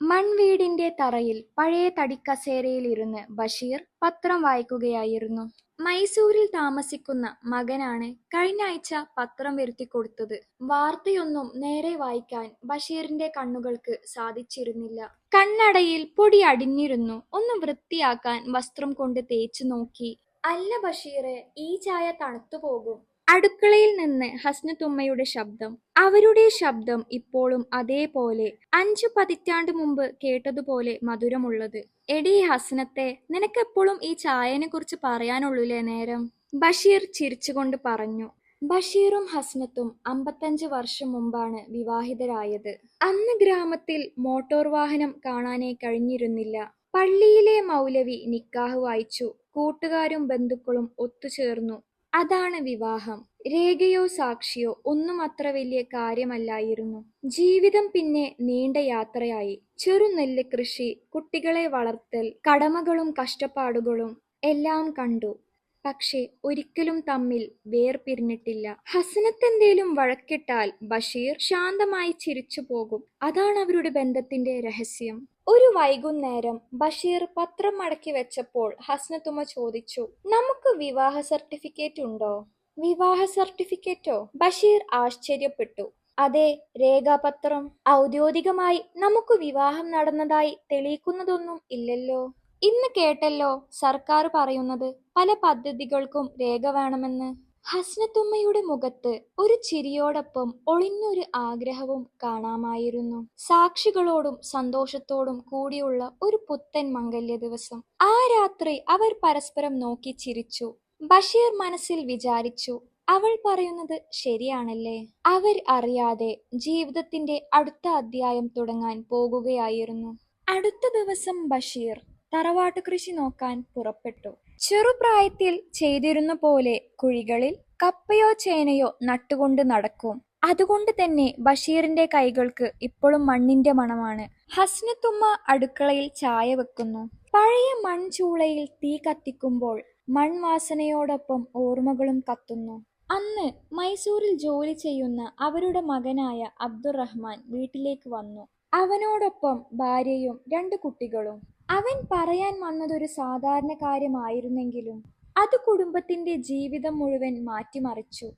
മൺവീടിന്റെ തറയിൽ പഴയ തടിക്കസേരയിലിരുന്ന് ബഷീർ പത്രം വായിക്കുകയായിരുന്നു. മൈസൂരിൽ താമസിക്കുന്ന മകനാണ് കഴിഞ്ഞ ആഴ്ച പത്രം വരുത്തി കൊടുത്തത് വാർത്തയൊന്നും നേരെ വായിക്കാൻ ബഷീറിന്റെ കണ്ണുകൾക്ക് സാധിച്ചിരുന്നില്ല. കണ്ണടയിൽ പൊടി അടിഞ്ഞിരുന്നു. ഒന്ന് വൃത്തിയാക്കാൻ വസ്ത്രം കൊണ്ട് തേച്ചു നോക്കി. "അല്ല ബഷീറെ ഈ ചായ തണുത്തുപോകും. " അടുക്കളയിൽ നിന്ന് ഹസ്നത്തുമ്മയുടെ ശബ്ദം. അവരുടെ ശബ്ദം ഇപ്പോഴും അതേപോലെ, അഞ്ചു പതിറ്റാണ്ട് മുമ്പ് കേട്ടതുപോലെ മധുരമുള്ളത്. എടി ഹസ്നത്തേ, നിനക്കെപ്പോഴും ഈ ചായനെ കുറിച്ച് പറയാനുള്ളൂലേ നേരം? " ബഷീർ ചിരിച്ചുകൊണ്ട് പറഞ്ഞു. ബഷീറും ഹസ്നത്തും അമ്പത്തഞ്ച് വർഷം മുമ്പാണ് വിവാഹിതരായത്. അന്ന് ഗ്രാമത്തിൽ മോട്ടോർ വാഹനം കാണാനേ കഴിഞ്ഞിരുന്നില്ല. പള്ളിയിലെ മൗലവി നിക്കാഹ് വായിച്ചു. കൂട്ടുകാരും ബന്ധുക്കളും ഒത്തുചേർന്നു. അതാണ് വിവാഹം. രേഖയോ സാക്ഷിയോ ഒന്നും അത്ര വലിയ കാര്യമല്ലായിരുന്നു. ജീവിതം പിന്നെ നീണ്ട യാത്രയായി. ചെറുനെല്ല് കൃഷി, കുട്ടികളെ വളർത്തൽ, കടമകളും കഷ്ടപ്പാടുകളും എല്ലാം കണ്ടു. പക്ഷേ ഒരിക്കലും തമ്മിൽ വേർപിരിഞ്ഞിട്ടില്ല. ഹസനത്തെന്തേലും വഴക്കിട്ടാൽ ബഷീർ ശാന്തമായി ചിരിച്ചു പോകും അതാണ് അവരുടെ ബന്ധത്തിന്റെ രഹസ്യം. ഒരു വൈകുന്നേരം ബഷീർ പത്രം മടക്കി വെച്ചപ്പോൾ ഹസ്നത്തുമ്മ ചോദിച്ചു: "നമുക്ക് വിവാഹ സർട്ടിഫിക്കറ്റ് ഉണ്ടോ? " "വിവാഹ സർട്ടിഫിക്കറ്റോ? " ബഷീർ ആശ്ചര്യപ്പെട്ടു. "അതെ, രേഖാപത്രം. ഔദ്യോഗികമായി നമുക്ക് വിവാഹം നടന്നതായി തെളിയിക്കുന്നതൊന്നും ഇല്ലല്ലോ. ഇന്ന് കേട്ടല്ലോ സർക്കാർ പറയുന്നത് പല പദ്ധതികൾക്കും രേഖ വേണമെന്ന്. " ഹസ്നത്തുമ്മയുടെ മുഖത്ത് ഒരു ചിരിയോടൊപ്പം ഒളിഞ്ഞൊരു ആഗ്രഹവും കാണാമായിരുന്നു. സാക്ഷികളോടും സന്തോഷത്തോടും കൂടിയുള്ള ഒരു പുത്തൻ മംഗല്യ ദിവസം ആ രാത്രി അവർ പരസ്പരം നോക്കി ചിരിച്ചു. ബഷീർ മനസ്സിൽ വിചാരിച്ചു "അവൾ പറയുന്നത് ശരിയാണല്ലേ. " അവർ അറിയാതെ ജീവിതത്തിന്റെ അടുത്ത അധ്യായം തുടങ്ങാൻ പോകുകയായിരുന്നു. അടുത്ത ദിവസം ബഷീർ തറവാട്ടുകൃഷി നോക്കാൻ പുറപ്പെട്ടു. ചെറുപ്രായത്തിൽ ചെയ്തിരുന്ന പോലെ കുഴികളിൽ കപ്പയോ ചേനയോ നട്ടുകൊണ്ട് നടക്കും. അതുകൊണ്ട് തന്നെ ബഷീറിന്റെ കൈകൾക്ക് ഇപ്പോഴും മണ്ണിന്റെ മണമാണ്. ഹസ്നത്തുമ്മ അടുക്കളയിൽ ചായ വെക്കുന്നു. പഴയ മൺചൂളയിൽ തീ കത്തിക്കുമ്പോൾ മൺവാസനയോടൊപ്പം ഓർമ്മകളും കത്തുന്നു. അന്ന് മൈസൂരിൽ ജോലി ചെയ്യുന്ന അവരുടെ മകനായ അബ്ദുറഹ്മാൻ വീട്ടിലേക്ക് വന്നു. അവനോടൊപ്പം ഭാര്യയും രണ്ട് കുട്ടികളും. അവൻ പറയാൻ വന്നതൊരു സാധാരണ കാര്യമായിരുന്നെങ്കിലും അത് കുടുംബത്തിന്റെ ജീവിതം മുഴുവൻ മാറ്റിമറിച്ചു.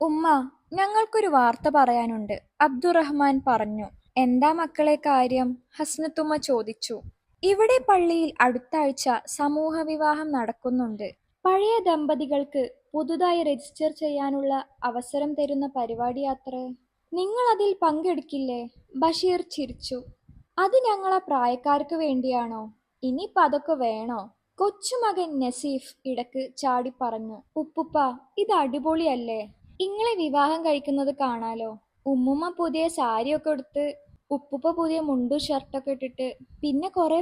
ഉമ്മ ഞങ്ങൾക്കൊരു വാർത്ത പറയാനുണ്ട്. " അബ്ദുറഹ്മാൻ പറഞ്ഞു. "എന്താ മക്കളെ കാര്യം? " ഹസ്നത്തുമ്മ ചോദിച്ചു. "ഇവിടെ പള്ളിയിൽ അടുത്താഴ്ച സമൂഹ വിവാഹം നടക്കുന്നുണ്ട്. പഴയ ദമ്പതികൾക്ക് പുതുതായി രജിസ്റ്റർ ചെയ്യാനുള്ള അവസരം തരുന്ന പരിപാടിയാത്രേ. നിങ്ങൾ അതിൽ പങ്കെടുക്കില്ലേ? " ബഷീർ ചിരിച്ചു. "അത് ഞങ്ങളെ പ്രായക്കാർക്ക് വേണ്ടിയാണോ? ഇനിയിപ്പോ അതൊക്കെ വേണോ? " കൊച്ചുമകൻ നസീഫ് ഇടയ്ക്ക് ചാടി പറഞ്ഞു ഉപ്പുപ്പ ഇത് അടിപൊളിയല്ലേ. ഇങ്ങളെ വിവാഹം കഴിക്കുന്നത് കാണാലോ. ഉമ്മുമ്മ പുതിയ സാരിയൊക്കെ എടുത്ത് ഉപ്പുപ്പ പുതിയ മുണ്ടും ഷർട്ടൊക്കെ ഇട്ടിട്ട്. പിന്നെ കൊറേ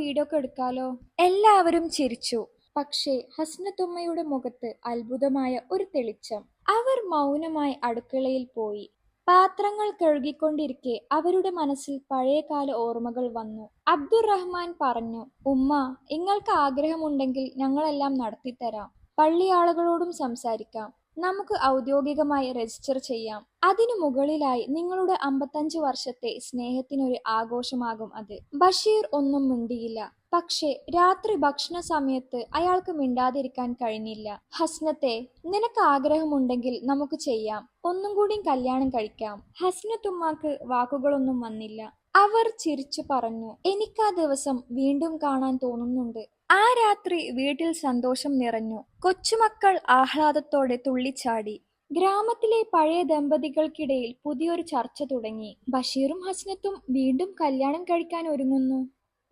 വീഡിയോ ഒക്കെ എടുക്കാലോ. " എല്ലാവരും ചിരിച്ചു. പക്ഷേ ഹസ്നത്തുമ്മയുടെ മുഖത്ത് അത്ഭുതമായ ഒരു തെളിച്ചം. അവർ മൗനമായി അടുക്കളയിൽ പോയി. പാത്രങ്ങൾ കഴുകിക്കൊണ്ടിരിക്കെ അവരുടെ മനസ്സിൽ പഴയകാല ഓർമ്മകൾ വന്നു. അബ്ദുറഹ്മാൻ പറഞ്ഞു ഉമ്മ നിങ്ങൾക്ക് ആഗ്രഹമുണ്ടെങ്കിൽ ഞങ്ങളെല്ലാം നടത്തിത്തരാം. പള്ളിയാളുകളോടും സംസാരിക്കാം. നമുക്ക് ഔദ്യോഗികമായി രജിസ്റ്റർ ചെയ്യാം. അതിനു മുകളിലായി നിങ്ങളുടെ അമ്പത്തഞ്ച് വർഷത്തെ സ്നേഹത്തിനൊരു ആഘോഷമാകും അത്. " ബഷീർ ഒന്നും മിണ്ടിയില്ല. പക്ഷേ രാത്രി ഭക്ഷണ സമയത്ത് അയാൾക്ക് മിണ്ടാതിരിക്കാൻ കഴിഞ്ഞില്ല. ഹസ്നത്തെ നിനക്ക് ആഗ്രഹമുണ്ടെങ്കിൽ നമുക്ക് ചെയ്യാം. ഒന്നും ഒന്നുകൂടി കല്യാണം കഴിക്കാം. " ഹസ്നത്തുമ്മാക്ക് വാക്കുകളൊന്നും വന്നില്ല. അവർ ചിരിച്ചു പറഞ്ഞു "എനിക്കാ ദിവസം വീണ്ടും കാണാൻ തോന്നുന്നുണ്ട്. " ആ രാത്രി വീട്ടിൽ സന്തോഷം നിറഞ്ഞു. കൊച്ചുമക്കൾ ആഹ്ലാദത്തോടെ തുള്ളിച്ചാടി. ഗ്രാമത്തിലെ പഴയ ദമ്പതികൾക്കിടയിൽ പുതിയൊരു ചർച്ച തുടങ്ങി. ബഷീറും ഹസ്നത്തും വീണ്ടും കല്യാണം കഴിക്കാൻ ഒരുങ്ങുന്നു.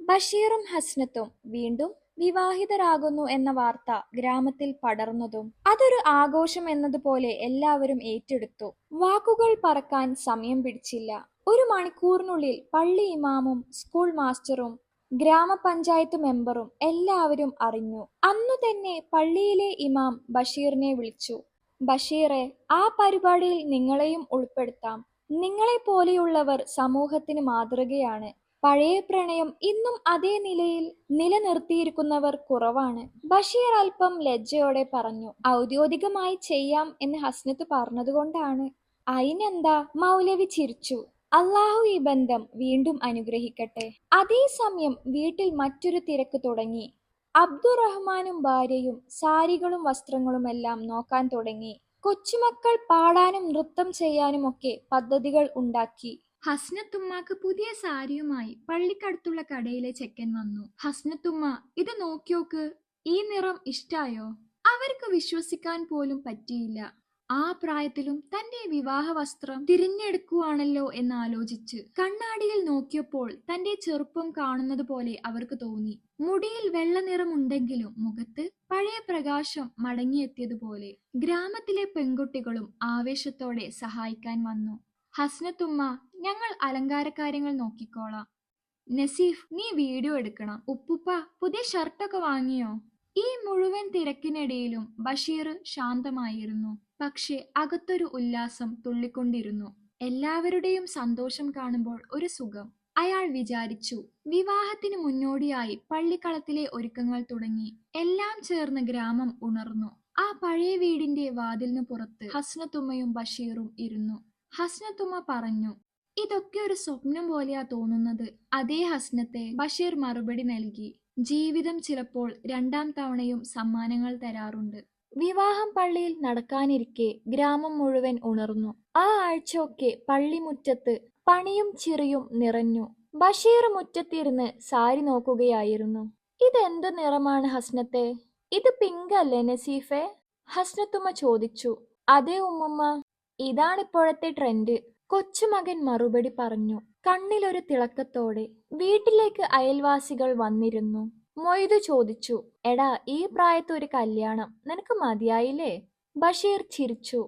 ബഷീറും ഹസ്നത്തും വീണ്ടും വിവാഹിതരാകുന്നു എന്ന വാർത്ത ഗ്രാമത്തിൽ പടർന്നതും അതൊരു ആഘോഷം എന്നതുപോലെ എല്ലാവരും ഏറ്റെടുത്തു. വാക്കുകൾ പറക്കാൻ സമയം പിടിച്ചില്ല. ഒരു മണിക്കൂറിനുള്ളിൽ പള്ളി ഇമാമും സ്കൂൾ മാസ്റ്ററും ഗ്രാമപഞ്ചായത്ത് മെമ്പറും എല്ലാവരും അറിഞ്ഞു. അന്നു തന്നെ പള്ളിയിലെ ഇമാം ബഷീറിനെ വിളിച്ചു. ബഷീറെ ആ പരിപാടിയിൽ നിങ്ങളെയും ഉൾപ്പെടുത്താം. നിങ്ങളെ പോലെയുള്ളവർ സമൂഹത്തിന് മാതൃകയാണ്. പഴയ പ്രണയം ഇന്നും അതേ നിലയിൽ നിലനിർത്തിയിരിക്കുന്നവർ കുറവാണ്. " ബഷീർ അല്പം ലജ്ജയോടെ പറഞ്ഞു. "ഔദ്യോഗികമായി ചെയ്യാം എന്ന് ഹസ്നത്ത് പറഞ്ഞതുകൊണ്ടാണ്. " "അയിനെന്താ? " മൗലവി ചിരിച്ചു. അള്ളാഹു ഈ ബന്ധം വീണ്ടും അനുഗ്രഹിക്കട്ടെ അതേസമയം വീട്ടിൽ മറ്റൊരു തിരക്ക് തുടങ്ങി അബ്ദുറഹ്മാനും ഭാര്യയും സാരികളും വസ്ത്രങ്ങളുമെല്ലാം നോക്കാൻ തുടങ്ങി കൊച്ചുമക്കൾ പാടാനും നൃത്തം ചെയ്യാനുമൊക്കെ പദ്ധതികൾ ഉണ്ടാക്കി ഹസ്നത്തുമ്മക്ക് പുതിയ സാരിയുമായി പള്ളിക്കടുത്തുള്ള കടയിലെ ചെക്കൻ വന്നു. ഹസ്നത്തുമ്മ ഇത് നോക്കിയോക്ക് ഈ നിറം ഇഷ്ടായോ? അവർക്ക് വിശ്വസിക്കാൻ പോലും പറ്റിയില്ല. ആ പ്രായത്തിലും തന്റെ വിവാഹ വസ്ത്രം തിരഞ്ഞെടുക്കുവാണല്ലോ എന്നാലോചിച്ച് കണ്ണാടിയിൽ നോക്കിയപ്പോൾ തന്റെ ചെറുപ്പം കാണുന്നത് പോലെ അവർക്ക് തോന്നി. മുടിയിൽ വെള്ള നിറമുണ്ടെങ്കിലും മുഖത്ത് പഴയ പ്രകാശം മടങ്ങിയെത്തിയതുപോലെ ഗ്രാമത്തിലെ പെൺകുട്ടികളും ആവേശത്തോടെ സഹായിക്കാൻ വന്നു. ഹസ്നത്തുമ്മ ഞങ്ങൾ അലങ്കാരക്കാര്യങ്ങൾ നോക്കിക്കോളാം. നസീഫ് നീ വീഡിയോ എടുക്കണം. ഉപ്പുപ്പ പുതിയ ഷർട്ടൊക്കെ വാങ്ങിയോ? ഈ മുഴുവൻ തിരക്കിനിടയിലും ബഷീർ ശാന്തമായിരുന്നു. പക്ഷെ അകത്തൊരു ഉല്ലാസം തുള്ളിക്കൊണ്ടിരുന്നു. എല്ലാവരുടെയും സന്തോഷം കാണുമ്പോൾ ഒരു സുഖം. അയാൾ വിചാരിച്ചു വിവാഹത്തിന് മുന്നോടിയായി പള്ളിക്കളത്തിലെ ഒരുക്കങ്ങൾ തുടങ്ങി. എല്ലാം ചേർന്ന് ഗ്രാമം ഉണർന്നു. ആ പഴയ വീടിന്റെ വാതിലിന് പുറത്ത് ഹസ്നത്തുമ്മയും ബഷീറും ഇരുന്നു. ഹസ്നത്തുമ്മ പറഞ്ഞു ഇതൊക്കെ ഒരു സ്വപ്നം പോലെയാ തോന്നുന്നത്. അതേ ഹസ്നത്തെ ബഷീർ മറുപടി നൽകി ജീവിതം ചിലപ്പോൾ രണ്ടാം തവണയും സമ്മാനങ്ങൾ തരാറുണ്ട്. വിവാഹം പള്ളിയിൽ നടക്കാനിരിക്കെ ഗ്രാമം മുഴുവൻ ഉണർന്നു. ആ ആഴ്ചയൊക്കെ പള്ളിമുറ്റത്ത് പണിയും ചിറിയും നിറഞ്ഞു. ബഷീർ മുറ്റത്തിരുന്ന് സാരി നോക്കുകയായിരുന്നു. ഇതെന്ത് നിറമാണ് ഹസ്നത്തെ? ഇത് പിങ്ക് അല്ലേ നസീഫെ? ഹസ്നത്തുമ്മ ചോദിച്ചു. അതേ ഉമ്മുമ്മ. ഇതാണിപ്പോഴത്തെ ട്രെൻഡ് കൊച്ചുമകൻ മറുപടി പറഞ്ഞു. കണ്ണിലൊരു തിളക്കത്തോടെ വീട്ടിലേക്ക് അയൽവാസികൾ വന്നിരുന്നു. മൊയ്തു ചോദിച്ചു എടാ ഈ പ്രായത്ത് ഒരു കല്യാണം നിനക്ക് മതിയായില്ലേ? ബഷീർ ചിരിച്ചു.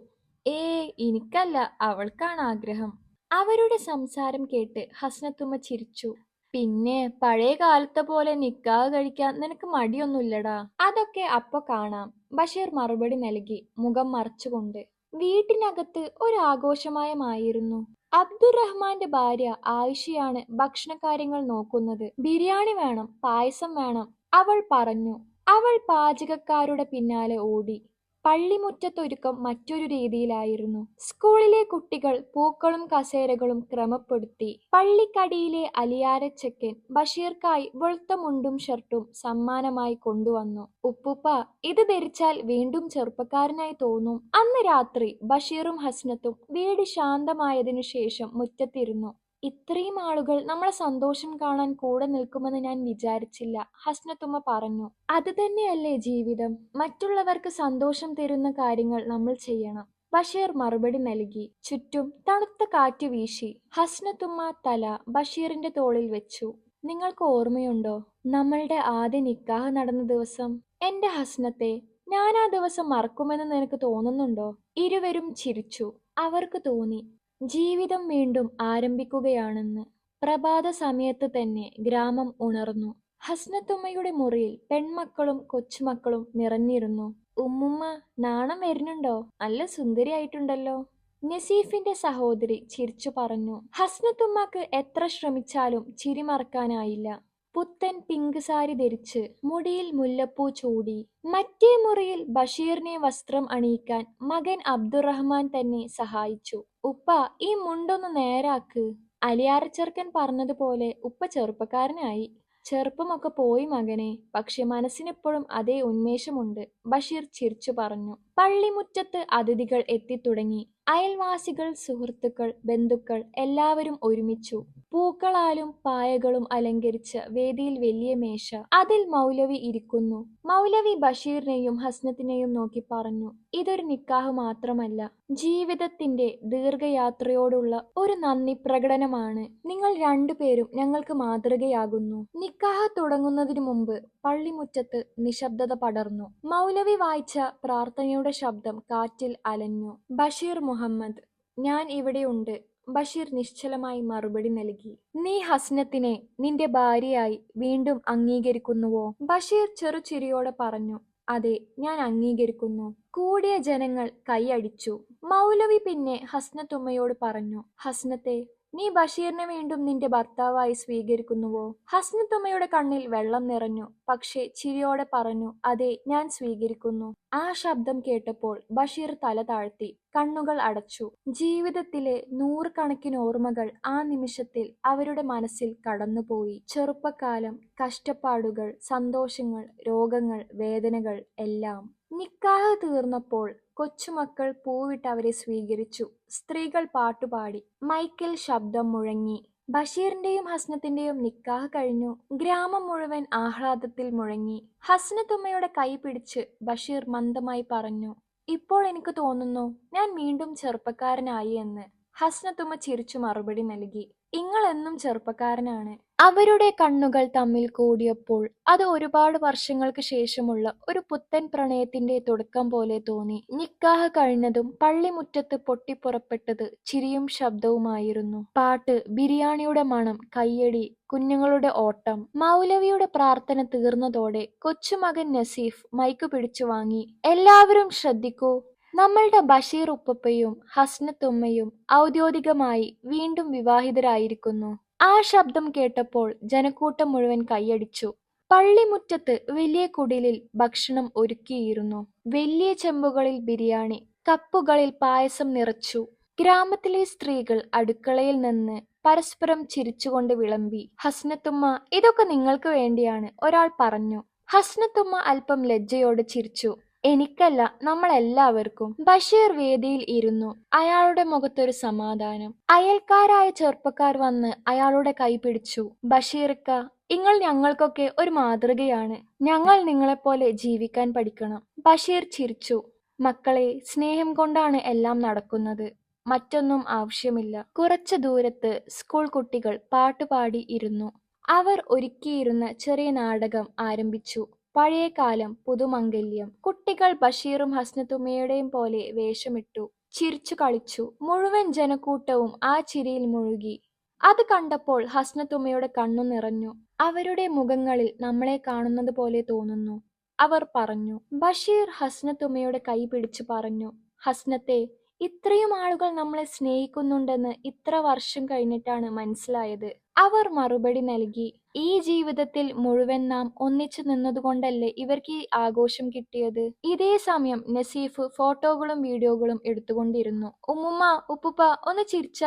ഏ എനിക്കല്ല അവൾക്കാണ് ആഗ്രഹം. അവരുടെ സംസാരം കേട്ട് ഹസ്നത്തുമ്മ ചിരിച്ചു. പിന്നെ പഴയ കാലത്തെ പോലെ നിക്കാഹ് കഴിക്കാൻ നിനക്ക് മടിയൊന്നുമില്ലടാ? അതൊക്കെ അപ്പൊ കാണാം ബഷീർ മറുപടി നൽകി മുഖം മറച്ചുകൊണ്ട്. വീട്ടിനകത്ത് ഒരു ആഘോഷമായമായിരുന്നു അബ്ദുറഹ്മാന്റെ ഭാര്യ ആയിഷയാണ് ഭക്ഷണകാര്യങ്ങൾ നോക്കുന്നത്. ബിരിയാണി വേണം പായസം വേണം അവൾ പറഞ്ഞു. അവൾ പാചകക്കാരുടെ പിന്നാലെ ഓടി. പള്ളിമുറ്റത്തൊരുക്കം മറ്റൊരു രീതിയിലായിരുന്നു. സ്കൂളിലെ കുട്ടികൾ പൂക്കളും കസേരകളും ക്രമപ്പെടുത്തി. പള്ളിക്കടിയിലെ അലിയാരച്ചക്കൻ ബഷീർക്കായി വെളുത്ത മുണ്ടും ഷർട്ടും സമ്മാനമായി കൊണ്ടുവന്നു. ഉപ്പുപ്പ ഇത് ധരിച്ചാൽ വീണ്ടും ചെറുപ്പക്കാരനായി തോന്നും. അന്ന് രാത്രി ബഷീറും ഹസ്നത്തും വീട് ശാന്തമായതിനു ശേഷം മുറ്റത്തിരുന്നു. ഇത്രയും ആളുകൾ നമ്മളെ സന്തോഷം കാണാൻ കൂടെ നിൽക്കുമെന്ന് ഞാൻ വിചാരിച്ചില്ല. ഹസ്നത്തുമ്മ പറഞ്ഞു അത് തന്നെയല്ലേ ജീവിതം? മറ്റുള്ളവർക്ക് സന്തോഷം തരുന്ന കാര്യങ്ങൾ നമ്മൾ ചെയ്യണം. ബഷീർ മറുപടി നൽകി ചുറ്റും തണുത്ത കാറ്റ് വീശി. ഹസ്നത്തുമ്മ തല ബഷീറിന്റെ തോളിൽ വെച്ചു നിങ്ങൾക്ക് ഓർമ്മയുണ്ടോ നമ്മളുടെ ആദ്യ നിക്കാഹ് നടന്ന ദിവസം? എന്റെ ഹസ്നത്തെ ഞാൻ ആ ദിവസം മറക്കുമെന്ന് നിനക്ക് തോന്നുന്നുണ്ടോ? ഇരുവരും ചിരിച്ചു അവർക്ക് തോന്നി. ജീവിതം വീണ്ടും ആരംഭിക്കുകയാണെന്ന് പ്രഭാത സമയത്ത് തന്നെ ഗ്രാമം ഉണർന്നു. ഹസ്നത്തുമ്മയുടെ മുറിയിൽ പെൺമക്കളും കൊച്ചുമക്കളും നിറഞ്ഞിരുന്നു. ഉമ്മുമ്മ നാണം വരുന്നുണ്ടോ? നല്ല സുന്ദരിയായിട്ടുണ്ടല്ലോ. നസീഫിന്റെ സഹോദരി ചിരിച്ചു പറഞ്ഞു. ഹസ്നത്തുമ്മക്ക് എത്ര ശ്രമിച്ചാലും ചിരി മറക്കാനായില്ല പുത്തൻ പിങ്ക് സാരി ധരിച്ച് മുടിയിൽ മുല്ലപ്പൂ ചൂടി മറ്റേ മുറിയിൽ ബഷീറിനെ വസ്ത്രം അണിയിക്കാൻ മകൻ അബ്ദുറഹ്മാൻ തന്നെ സഹായിച്ചു. ഉപ്പ ഈ മുണ്ടൊന്ന് നേരാക്ക് അലിയാറച്ചെറുക്കൻ പറഞ്ഞതുപോലെ ഉപ്പ ചെറുപ്പക്കാരനായി. ചെറുപ്പമൊക്കെ പോയി മകനെ പക്ഷെ മനസ്സിനെപ്പോഴും അതേ ഉന്മേഷമുണ്ട്. ബഷീർ ചിരിച്ചു പറഞ്ഞു. പള്ളിമുറ്റത്ത് അതിഥികൾ എത്തിത്തുടങ്ങി. അയൽവാസികൾ സുഹൃത്തുക്കൾ ബന്ധുക്കൾ എല്ലാവരും ഒരുമിച്ചു. പൂക്കളാലും പായകളും അലങ്കരിച്ച വേദിയിൽ വലിയ മേശ. അതിൽ മൗലവി ഇരിക്കുന്നു. മൗലവി ബഷീറിനെയും ഹസ്നത്തിനെയും നോക്കി പറഞ്ഞു. ഇതൊരു നിക്കാഹ് മാത്രമല്ല. ജീവിതത്തിന്റെ ദീർഘയാത്രയോടുള്ള ഒരു നന്ദി പ്രകടനമാണ്. നിങ്ങൾ രണ്ടുപേരും ഞങ്ങൾക്ക് മാതൃകയാകുന്നു. നിക്കാഹ് തുടങ്ങുന്നതിനു മുമ്പ് പള്ളിമുറ്റത്ത് നിശബ്ദത പടർന്നു. മൗലവി വായിച്ച പ്രാർത്ഥനയുടെ ശബ്ദം കാറ്റിൽ അലഞ്ഞു. ബഷീർ മുഹമ്മദ് ഞാൻ ഇവിടെയുണ്ട് ബഷീർ നിശ്ചലമായി മറുപടി നൽകി. നീ ഹസ്നത്തിനെ നിന്റെ ഭാര്യയായി വീണ്ടും അംഗീകരിക്കുന്നുവോ? ബഷീർ ചെറുചിരിയോടെ പറഞ്ഞു അതെ ഞാൻ അംഗീകരിക്കുന്നു. കൂടിയ ജനങ്ങൾ കൈയടിച്ചു മൗലവി പിന്നെ ഹസ്നത്തുമ്മയോട് പറഞ്ഞു ഹസ്നത്തെ നീ ബഷീറിനെ വീണ്ടും നിന്റെ ഭർത്താവായി സ്വീകരിക്കുന്നുവോ? ഹസ്നത്തുമ്മയുടെ കണ്ണിൽ വെള്ളം നിറഞ്ഞു. പക്ഷേ ചിരിയോടെ പറഞ്ഞു അതെ ഞാൻ സ്വീകരിക്കുന്നു. ആ ശബ്ദം കേട്ടപ്പോൾ ബഷീർ തല താഴ്ത്തി കണ്ണുകൾ അടച്ചു. ജീവിതത്തിലെ നൂറുകണക്കിന് ഓർമ്മകൾ ആ നിമിഷത്തിൽ അവരുടെ മനസ്സിൽ കടന്നുപോയി. ചെറുപ്പക്കാലം കഷ്ടപ്പാടുകൾ സന്തോഷങ്ങൾ രോഗങ്ങൾ വേദനകൾ എല്ലാം നിക്കാഹ് തീർന്നപ്പോൾ കൊച്ചുമക്കൾ പൂവിട്ട് അവരെ സ്വീകരിച്ചു. സ്ത്രീകൾ പാട്ടുപാടി. മൈക്കിൽ ശബ്ദം മുഴങ്ങി. ബഷീറിന്റെയും ഹസ്നത്തിന്റെയും നിക്കാഹ് കഴിഞ്ഞു. ഗ്രാമം മുഴുവൻ ആഹ്ലാദത്തിൽ മുഴങ്ങി. ഹസ്നത്തുമ്മയുടെ കൈ പിടിച്ച് ബഷീർ മന്ദമായി പറഞ്ഞു ഇപ്പോൾ എനിക്ക് തോന്നുന്നു ഞാൻ വീണ്ടും ചെറുപ്പക്കാരനായി എന്ന്. ഹസ്നത്തുമ്മ ചിരിച്ചു മറുപടി നൽകി. ഇങ്ങളെന്നും ചെറുപ്പക്കാരനാണ്. അവരുടെ കണ്ണുകൾ തമ്മിൽ കൂടിയപ്പോൾ അത് ഒരുപാട് വർഷങ്ങൾക്ക് ശേഷമുള്ള ഒരു പുത്തൻ പ്രണയത്തിന്റെ തുടക്കം പോലെ തോന്നി. നിക്കാഹ് കഴിഞ്ഞതും പള്ളിമുറ്റത്ത് പൊട്ടിപ്പുറപ്പെട്ടത് ചിരിയും ശബ്ദവുമായിരുന്നു. പാട്ട് ബിരിയാണിയുടെ മണം കയ്യടി കുഞ്ഞുങ്ങളുടെ ഓട്ടം മൗലവിയുടെ പ്രാർത്ഥന തീർന്നതോടെ കൊച്ചുമകൻ നസീഫ് മൈക്ക് പിടിച്ചു വാങ്ങി. എല്ലാവരും ശ്രദ്ധിക്കൂ നമ്മളുടെ ബഷീർ ഉപ്പയും ഹസ്നത്തുമ്മയും ഔദ്യോഗികമായി വീണ്ടും വിവാഹിതരായിരിക്കുന്നു. ആ ശബ്ദം കേട്ടപ്പോൾ ജനക്കൂട്ടം മുഴുവൻ കൈയടിച്ചു. പള്ളിമുറ്റത്ത് വലിയ കുടിലിൽ ഭക്ഷണം ഒരുക്കിയിരുന്നു. വലിയ ചെമ്പുകളിൽ ബിരിയാണി കപ്പുകളിൽ പായസം നിറച്ചു. ഗ്രാമത്തിലെ സ്ത്രീകൾ അടുക്കളയിൽ നിന്ന് പരസ്പരം ചിരിച്ചുകൊണ്ട് വിളമ്പി ഹസ്നത്തുമ്മ ഇതൊക്കെ നിങ്ങൾക്ക് വേണ്ടിയാണ് ഒരാൾ പറഞ്ഞു. ഹസ്നത്തുമ്മ അല്പം ലജ്ജയോടെ ചിരിച്ചു. എനിക്കല്ല നമ്മളെല്ലാവർക്കും. ബഷീർ വേദിയിൽ ഇരുന്നു. അയാളുടെ മുഖത്തൊരു സമാധാനം. അയൽക്കാരായ ചെറുപ്പക്കാർ വന്ന് അയാളുടെ കൈ പിടിച്ചു. ബഷീർക്ക നിങ്ങൾ ഞങ്ങൾക്കൊക്കെ ഒരു മാതൃകയാണ്. ഞങ്ങൾ നിങ്ങളെപ്പോലെ ജീവിക്കാൻ പഠിക്കണം. ബഷീർ ചിരിച്ചു. മക്കളെ സ്നേഹം കൊണ്ടാണ് എല്ലാം നടക്കുന്നത്. മറ്റൊന്നും ആവശ്യമില്ല. കുറച്ചു ദൂരത്ത് സ്കൂൾ കുട്ടികൾ പാട്ടുപാടി ഇരുന്നു. അവർ ഒരുക്കിയിരുന്ന ചെറിയ നാടകം ആരംഭിച്ചു. പഴയ കാലം പുതുമംഗല്യം. കുട്ടികൾ ബഷീറും ഹസ്നത്തുമ്മയുടെയും പോലെ വേഷമിട്ടു ചിരിച്ചു കളിച്ചു. മുഴുവൻ ജനക്കൂട്ടവും ആ ചിരിയിൽ മുഴുകി. അത് കണ്ടപ്പോൾ ഹസ്നത്തുമ്മയുടെ കണ്ണു നിറഞ്ഞു. അവരുടെ മുഖങ്ങളിൽ നമ്മളെ കാണുന്നത് പോലെ തോന്നുന്നു. അവർ പറഞ്ഞു ബഷീർ ഹസ്നത്തുമ്മയുടെ കൈ പിടിച്ചു പറഞ്ഞു. ഹസ്നത്തെ ഇത്രയും ആളുകൾ നമ്മളെ സ്നേഹിക്കുന്നുണ്ടെന്ന് ഇത്ര വർഷം കഴിഞ്ഞിട്ടാണ് മനസ്സിലായത്. അവർ മറുപടി നൽകി ഈ ജീവിതത്തിൽ മുഴുവൻ നാം ഒന്നിച്ചു നിന്നതുകൊണ്ടല്ലേ ഇവർക്ക് ഈ ആഘോഷം കിട്ടിയത്? ഇതേ സമയം നസീഫ് ഫോട്ടോകളും വീഡിയോകളും എടുത്തുകൊണ്ടിരുന്നു. ഉമ്മുമ്മ ഉപ്പുപ്പ ഒന്ന് ചിരിച്ച?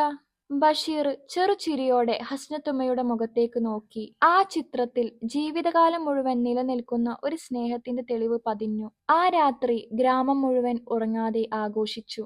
ബഷീർ ചെറുചിരിയോടെ ഹസ്നത്തുമ്മയുടെ മുഖത്തേക്ക് നോക്കി. ആ ചിത്രത്തിൽ ജീവിതകാലം മുഴുവൻ നിലനിൽക്കുന്ന ഒരു സ്നേഹത്തിന്റെ തെളിവ് പതിഞ്ഞു. ആ രാത്രി ഗ്രാമം മുഴുവൻ ഉറങ്ങാതെ ആഘോഷിച്ചു.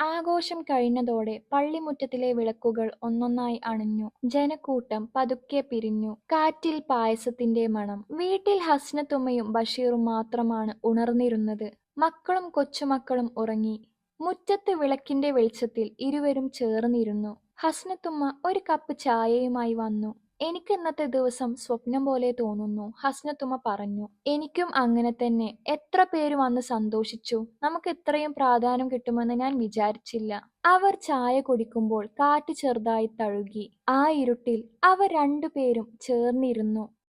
ആഘോഷം കഴിഞ്ഞതോടെ പള്ളിമുറ്റത്തിലെ വിളക്കുകൾ ഒന്നൊന്നായി അണഞ്ഞു. ജനക്കൂട്ടം പതുക്കെ പിരിഞ്ഞു. കാറ്റിൽ പായസത്തിന്റെ മണം. വീട്ടിൽ ഹസ്നത്തുമ്മയും ബഷീറും മാത്രമാണ് ഉണർന്നിരുന്നത്. മക്കളും കൊച്ചുമക്കളും ഉറങ്ങി. മുറ്റത്ത് വിളക്കിന്റെ വെളിച്ചത്തിൽ ഇരുവരും ചേർന്നിരുന്നു. ഹസ്നത്തുമ്മ ഒരു കപ്പ് ചായയുമായി വന്നു. എനിക്ക് ഇന്നത്തെ ദിവസം സ്വപ്നം പോലെ തോന്നുന്നു. ഹസ്നത്തുമ്മ പറഞ്ഞു എനിക്കും അങ്ങനെ തന്നെ. എത്ര പേര് വന്ന് സന്തോഷിച്ചു? നമുക്ക് ഇത്രയും പ്രാധാന്യം കിട്ടുമെന്ന് ഞാൻ വിചാരിച്ചില്ല. അവർ ചായ കുടിക്കുമ്പോൾ കാറ്റ് ചെറുതായി തഴുകി. ആ ഇരുട്ടിൽ അവർ രണ്ടുപേരും ചേർന്നിരുന്നു.